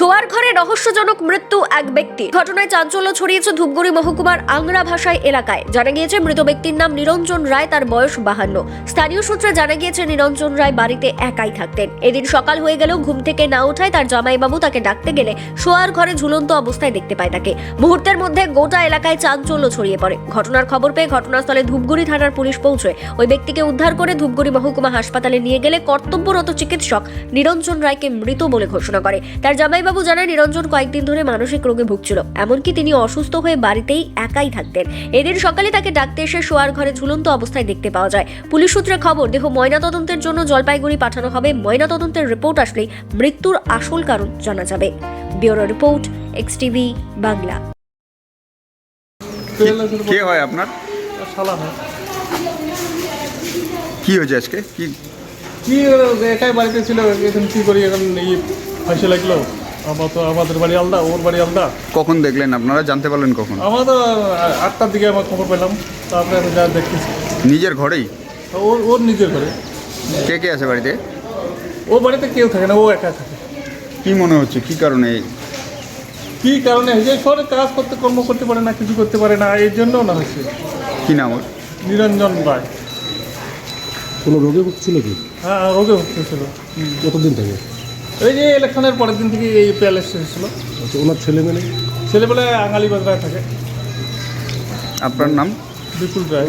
শোয়ার ঘরে রহস্যজনক মৃত্যু এক ব্যক্তি। ঘটনায় চাঞ্চল্য ছড়িয়েছে ধূপগুড়ি মহকুমার আংরা ভাষায় এলাকায়। জানা গিয়েছে, মৃত ব্যক্তির নাম নিরঞ্জন রায়, তার বয়স বাহান্ন। স্থানীয় সূত্রে জানা গিয়েছে, নিরঞ্জন রায় বাড়িতে একাই থাকতেন। এদিন সকাল হয়ে গেলেও ঘুম থেকে না ওঠায় তার জামাইবাবু তাকে ডাকতে গেলে শোয়ার ঘরে ঝুলন্ত অবস্থায় দেখতে পায় তাকে। মুহূর্তের মধ্যে গোটা এলাকায় চাঞ্চল্য ছড়িয়ে পড়ে। ঘটনার খবর পেয়ে ঘটনাস্থলে ধূপগুড়ি থানার পুলিশ পৌঁছে ওই ব্যক্তিকে উদ্ধার করে ধূপগুড়ি মহকুমা হাসপাতালে নিয়ে গেলে কর্তব্যরত চিকিৎসক নিরঞ্জন রায়কে মৃত বলে ঘোষণা করে। তার জামাইবাবু জানায় নিরঞ্জন কয়েকদিন ধরে মানসিক রোগে ভুগছিল। এমনকি তিনি অসুস্থ হয়ে বাড়িতেই একাই থাকতেন। এদিন সকালে তাকে ডাকতে এসে শোয়ার ঘরে ঝুলন্ত অবস্থায় দেখতে পাওয়া যায়। পুলিশ সূত্রে খবর দেহ ময়নাতদন্তের জন্য জলপাইগুড়ি পাঠানো হবে। ময়নাতদন্তের রিপোর্ট আসলেই মৃত্যুর আসল কারণ জানা যাবে। Bureau report X TV Bangla. কে হয় আপনার? শালা হয় কি হয়েছে আজকে? কি? কি একাই বাড়িতে ছিল এখন কি করি এখন এই ফাঁসি লাগল। আমার তো আমাদের বাড়ি আলাদা ওর বাড়ি আলাদা। কখন দেখলেন আপনারা? জানতে পারলেন কখন? আমরা তো আটটার দিকে আমার খবর পেলাম তারপরে আমি যা দেখতেছি। নিজের ঘরেই? ওর ওর নিজের ঘরে। কে কে আছে বাড়িতে? ও বাড়িতে কেউ থাকে না ও একা থাকে। কি মনে হচ্ছে? কি কারণে? কী কারণে? হয়েছে শহরে কাজ করতে কর্ম করতে পারে না কিছু করতে পারে না এই জন্য না হচ্ছে। কি নাম ওর? নিরঞ্জন রায় কোনো রোগে ভুগছিল কি? হ্যাঁ রোগে ভুগতে ছিল কতদিন থেকে? এই যে ইলেকশনের পরের দিন থেকে এই প্যালেস ছিল আচ্ছা ওনার ছেলে মেয়ে ছেলেবেলায় আঙালি বাজারায় থাকে। আপনার নাম? বিপুল রায়।